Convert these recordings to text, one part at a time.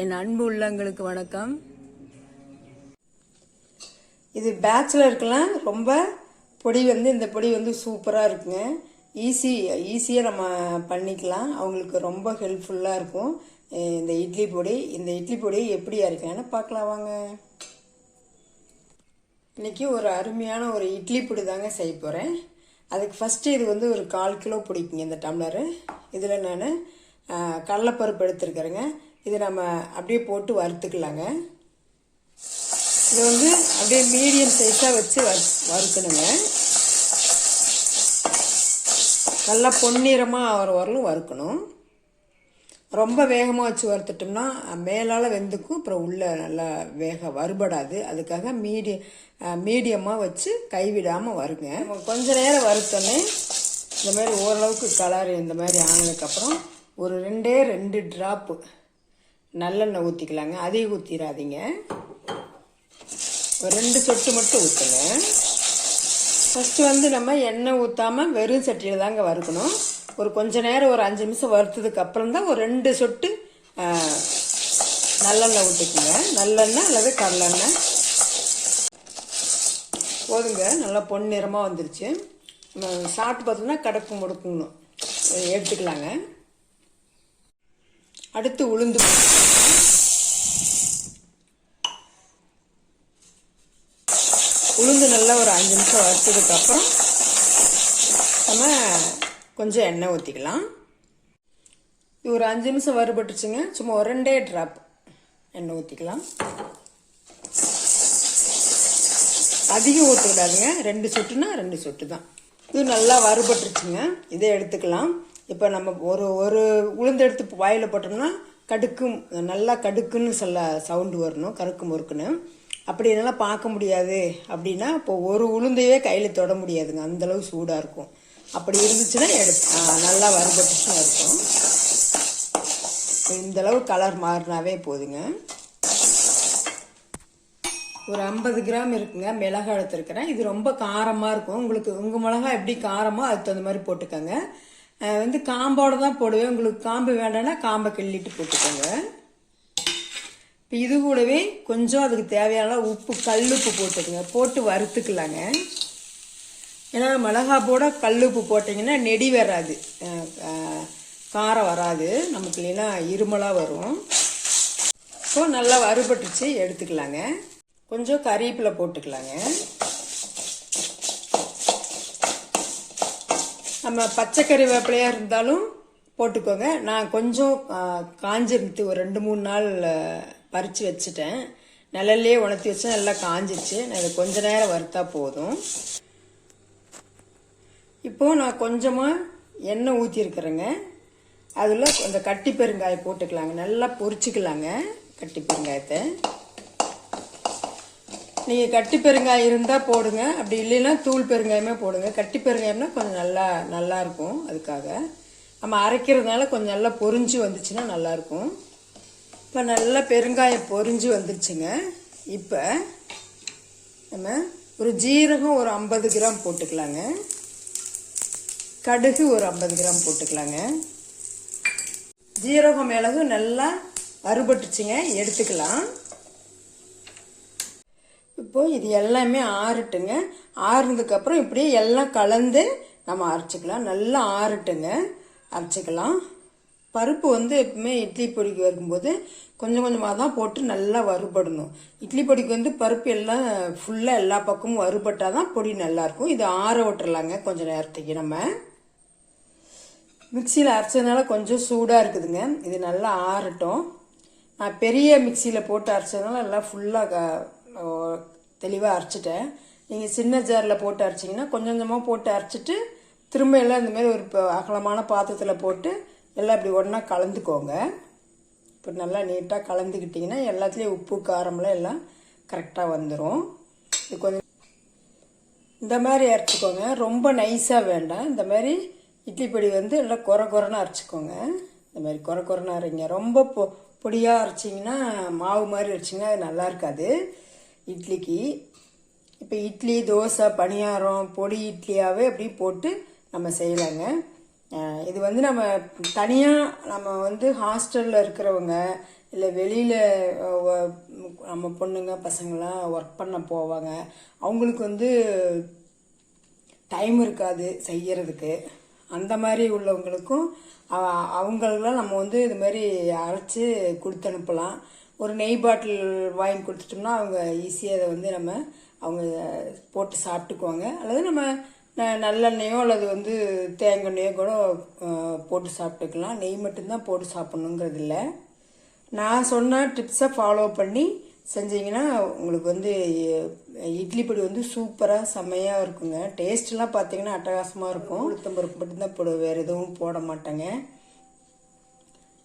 என் அன்பு உள்ளங்களுக்கு வணக்கம். இது பேச்சுலருக்கெல்லாம் ரொம்ப பொடி வந்து இந்த பொடி வந்து சூப்பராக இருக்குங்க. ஈஸி ஈஸியாக நம்ம பண்ணிக்கலாம். அவங்களுக்கு ரொம்ப ஹெல்ப்ஃபுல்லாக இருக்கும். இந்த இட்லி பொடி. இந்த இட்லி பொடி எப்படி அரைக்கலாம்னு பார்க்கலாம் வாங்க. இன்றைக்கி ஒரு அருமையான ஒரு இட்லி பொடி தாங்க செய்ய போகிறேன் அதுக்கு ஃபஸ்ட்டு இது வந்து ஒரு கால் கிலோ பிடிக்குங்க இந்த டம்ளரு இதில் நான் கடலைப்பருப்பு எடுத்துருக்கிறேங்க. இதை நம்ம அப்படியே போட்டு வறுத்துக்கலாங்க. இது வந்து அப்படியே மீடியம் சைஸாக வச்சு வறுக்கணுங்க. நல்லா பொன்னிறமாக ஆகிற வரலும் வறுக்கணும். ரொம்ப வேகமாக வச்சு வறுத்துட்டோம்னா மேலால் வெந்துக்கும் அப்புறம் உள்ளே நல்லா வேக வறுபடாது. அதுக்காக மீடியம் மீடியமாக வச்சு கைவிடாமல் வருங்க. கொஞ்சம் கொஞ்ச நேரம் வறுத்தோன்னே இந்த மாதிரி ஓரளவுக்கு கலர் இந்த மாதிரி ஆனதுக்கப்புறம் ஒரு ரெண்டே ரெண்டு ட்ராப்பு நல்லெண்ணெய் ஊற்றிக்கலாங்க அதையும் ஊற்றிடாதீங்க ஒரு ரெண்டு சொட்டு மட்டும் ஊற்றுங்க ஃபஸ்ட்டு வந்து நம்ம எண்ணெய் ஊற்றாமல் வெறும் சட்டியில் தாங்க வறுக்கணும். ஒரு கொஞ்ச நேரம் ஒரு அஞ்சு நிமிஷம் வறுத்ததுக்கு அப்புறம் தான் ஒரு ரெண்டு சொட்டு நல்லெண்ணெய் ஊற்றிக்குங்க நல்லெண்ணெய் அல்லது கடலெண்ணெய். போதுங்க. நல்லா பொன்னிறமாக வந்துருச்சு. சாப்பிட்டு பார்த்தோம்னா கடக்கு முடுக்கணும் எடுத்துக்கலாங்க. அடுத்து உளுந்து உளுந்து நல்லா ஒரு அஞ்சு நிமிஷம் வறுத்ததுக்கப்புறம் நம்ம கொஞ்சம் எண்ணெய் ஊற்றிக்கலாம் இது ஒரு அஞ்சு நிமிஷம் வறுபட்டுச்சுங்க. சும்மா ஒரு ரெண்டே ட்ராப் எண்ணெய் ஊற்றிக்கலாம் அதிகம் ஊற்றக்கூடாதுங்க ரெண்டு சொட்டுனா ரெண்டு சொட்டு தான் இது நல்லா வறுபட்டுருச்சுங்க. இதை எடுத்துக்கலாம். இப்போ நம்ம ஒரு ஒரு உளுந்து எடுத்து வாயில் போட்டோம்னா கடுக்கும். நல்லா கடுக்குன்னு சொல்ல சவுண்டு வரணும் கருக்கு முறுக்குன்னு அப்படி என்னால் பார்க்க முடியாது அப்படின்னா இப்போ ஒரு உளுந்தையே கையில் தொட முடியாதுங்க. அந்தளவு சூடாக இருக்கும். அப்படி இருந்துச்சுன்னா எடுத்து நல்லா வறுபட்டுச்சுன்னா இருக்கும் இந்த அளவு கலர் மாறினாவே போதுங்க. ஒரு ஐம்பது கிராம் இருக்குங்க. மிளகாய் எடுத்துருக்கிறேன். இது ரொம்ப காரமாக இருக்கும். உங்களுக்கு உங்கள் மிளகாய் எப்படி காரமோ அதுக்கு தகுந்த மாதிரி போட்டுக்கோங்க. வந்து காம்போட தான் போடுவேன் உங்களுக்கு காம்பு வேண்டாம்னா காம்பை கிள்ளிட்டு போட்டுக்கோங்க. இப்போ இது கூடவே கொஞ்சம் அதுக்கு தேவையான உப்பு கல்லுப்பு போட்டுக்கோங்க. போட்டு வறுத்துக்கலாங்க. ஏன்னா மிளகா போட கல்லுப்பு போட்டிங்கன்னா நெடி வராது. காரம் வராது. நமக்கு இல்லைன்னா இருமலாக வரும். ஸோ நல்லா வறுபட்டுச்சு எடுத்துக்கலாங்க. கொஞ்சம் கறிவேப்பிலை போட்டுக்கலாங்க. நம்ம பச்சை கறிவேப்பிலையாக இருந்தாலும் போட்டுக்கோங்க. நான் கொஞ்சம் காஞ்சிருந்து ஒரு ரெண்டு மூணு நாள் பறித்து வச்சுட்டேன். நிழல்லையே உணர்த்தி வச்சு நல்லா காஞ்சிருச்சு. நான் இதை கொஞ்ச நேரம் வறுத்தா போதும். இப்போது நான் கொஞ்சமாக எண்ணெய் ஊற்றிருக்கிறேங்க அதில் அந்த கட்டி பெருங்காயம் போட்டுக்கலாங்க. நல்லா பொறிச்சிக்கலாங்க கட்டி பெருங்காயத்தை. நீங்கள் கட்டி பெருங்காயம் இருந்தால் போடுங்க. அப்படி இல்லைன்னா தூள் பெருங்காயமே போடுங்க. கட்டி பெருங்காயம்னா கொஞ்சம் நல்லா நல்லா இருக்கும் அதுக்காக. நம்ம அரைக்கிறதுனால கொஞ்சம் நல்லா பொரிஞ்சு வந்துச்சுன்னா நல்லாயிருக்கும் இப்போ நல்லா பெருங்காயம் பொரிஞ்சு வந்துருச்சுங்க. இப்போ நம்ம ஒரு ஜீரகம் ஒரு ஐம்பது கிராம் போட்டுக்கலாங்க. கடுகு ஒரு ஐம்பது கிராம் போட்டுக்கலாங்க. ஜீரகம் மிளகு நல்லா அறுபட்டுச்சுங்க. எடுத்துக்கலாம். இப்போது இது எல்லாமே ஆறட்டுங்க. ஆறுனதுக்கப்புறம் இப்படியே எல்லாம் கலந்து நம்ம அரைச்சிக்கலாம். நல்லா ஆறட்டுங்க. அரைச்சிக்கலாம். பருப்பு வந்து எப்பவுமே இட்லி பொடிக்கு வரும்போது கொஞ்சம் கொஞ்சமாக தான் போட்டு நல்லா வறுபடணும். இட்லி பொடிக்கு வந்து பருப்பு எல்லாம் ஃபுல்லாக எல்லா பக்கமும் வறுபட்டால் தான் பொடி நல்லாயிருக்கும் இது ஆற விட்டுறலாங்க கொஞ்சம் நேரத்துக்கு நம்ம. மிக்சியில் அரைச்சதுனால கொஞ்சம் சூடாக இருக்குதுங்க. இது நல்லா ஆறட்டும். நான் பெரிய மிக்சியில் போட்டு அரைச்சதுனால எல்லாம் ஃபுல்லாக தெளிவாக அரைச்சிட்டேன். நீங்கள் சின்ன ஜாரில் போட்டு அரைச்சிங்கன்னா கொஞ்சம் கொஞ்சமாக போட்டு அரைச்சிட்டு திரும்ப எல்லாம் இந்தமாரி ஒரு ப- அகலமான பாத்திரத்தில் போட்டு எல்லாம் இப்படி ஒன்றா கலந்துக்கோங்க. இப்போ நல்லா நீட்டாக கலந்துக்கிட்டிங்கன்னா எல்லாத்துலேயும் உப்பு காரம்லாம் எல்லாம் கரெக்டாக வந்துடும் இது கொஞ்சம் இந்த மாதிரி அரைச்சிக்கோங்க. ரொம்ப நைஸாக வேண்டாம். இந்த மாதிரி இட்லி பொடி வந்து எல்லாம் குறை குறைன்னு அரைச்சிக்கோங்க. இந்த மாதிரி குறை குறைன்னு அரைங்க. ரொம்ப பொ பொடியாக அரைச்சிங்கன்னா மாவு மாதிரி அரைச்சிங்கன்னா அது நல்லா இருக்காது. இட்லிக்கு. இப்போ இட்லி தோசை பணியாரம் பொடி இட்லியாகவே அப்படி போட்டு நம்ம செய்யலாங்க. இது வந்து நம்ம தனியாக நம்ம வந்து ஹாஸ்டலில் இருக்கிறவங்க இல்லை வெளியில் நம்ம பொண்ணுங்க பசங்களாம் ஒர்க் பண்ண போவாங்க அவங்களுக்கு வந்து டைம் இருக்காது செய்யறதுக்கு. அந்த மாதிரி உள்ளவங்களுக்கும் அ- நம்ம வந்து இது மாதிரி அரைச்சி கொடுத்து அனுப்பலாம். ஒரு நெய் பாட்டில் வாங்கி கொடுத்துட்டோம்னா அவங்க ஈஸியாக அதை வந்து நம்ம அவங்க போட்டு சாப்பிட்டுக்குவாங்க. அல்லது நம்ம நல்லெண்ணெயோ அல்லது வந்து தேங்காய் கூட போட்டு சாப்பிட்டுக்கலாம். நெய் மட்டும்தான் போட்டு சாப்பிட்ணுங்கிறது இல்லை நான் சொன்ன டிப்ஸை ஃபாலோ பண்ணி செஞ்சீங்கன்னா உங்களுக்கு வந்து இட்லி பொடி வந்து சூப்பராக செம்மையாக இருக்குங்க. டேஸ்ட்லாம் பார்த்தீங்கன்னா அட்டகாசமாக இருக்கும். உளுத்தம்பருப்பு மட்டும்தான் போட வேறு எதுவும் போட மாட்டேங்க.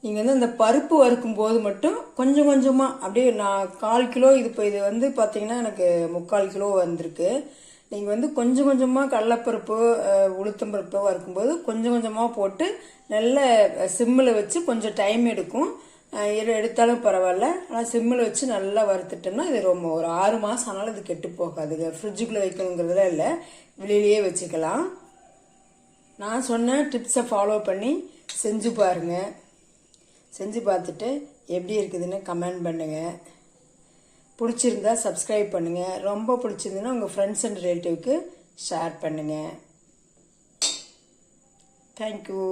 நீங்கள் வந்து அந்த பருப்பு வறுக்கும் போது மட்டும் கொஞ்சம் கொஞ்சமாக அப்படியே நான் கால் கிலோ இது இப்போ இது வந்து பார்த்தீங்கன்னா எனக்கு முக்கால் கிலோ வந்திருக்கு. நீங்கள் வந்து கொஞ்சம் கொஞ்சமாக கடலப்பருப்பு அஹ், உளுத்தம்பருப்பு வறுக்கும்போது கொஞ்சம் கொஞ்சமாக போட்டு நல்ல சிம்மில் வச்சு கொஞ்சம் டைம் எடுக்கும். எடுத்தாலும் பரவாயில்ல. ஆனால் சிம்மில் வச்சு நல்லா வறுத்துட்டோம்னா இது ரொம்ப ஒரு ஆறு மாதம் ஆனாலும் இது கெட்டு போகாதுங்க ஃப்ரிட்ஜுக்குள்ளே வைக்கணுங்கிறதுலாம் இல்லை. வெளியிலேயே வச்சுக்கலாம். நான் சொன்ன டிப்ஸை ஃபாலோ பண்ணி செஞ்சு பாருங்கள் செஞ்சு பார்த்துட்டு எப்படி இருக்குதுன்னு கமெண்ட் பண்ணுங்கள் பிடிச்சிருந்தா சப்ஸ்கிரைப் பண்ணுங்கள் ரொம்ப பிடிச்சிருந்துன்னா உங்கள் ஃப்ரெண்ட்ஸ் அண்ட் ரிலேட்டிவ்க்கு ஷேர் பண்ணுங்கள் தேங்க்யூ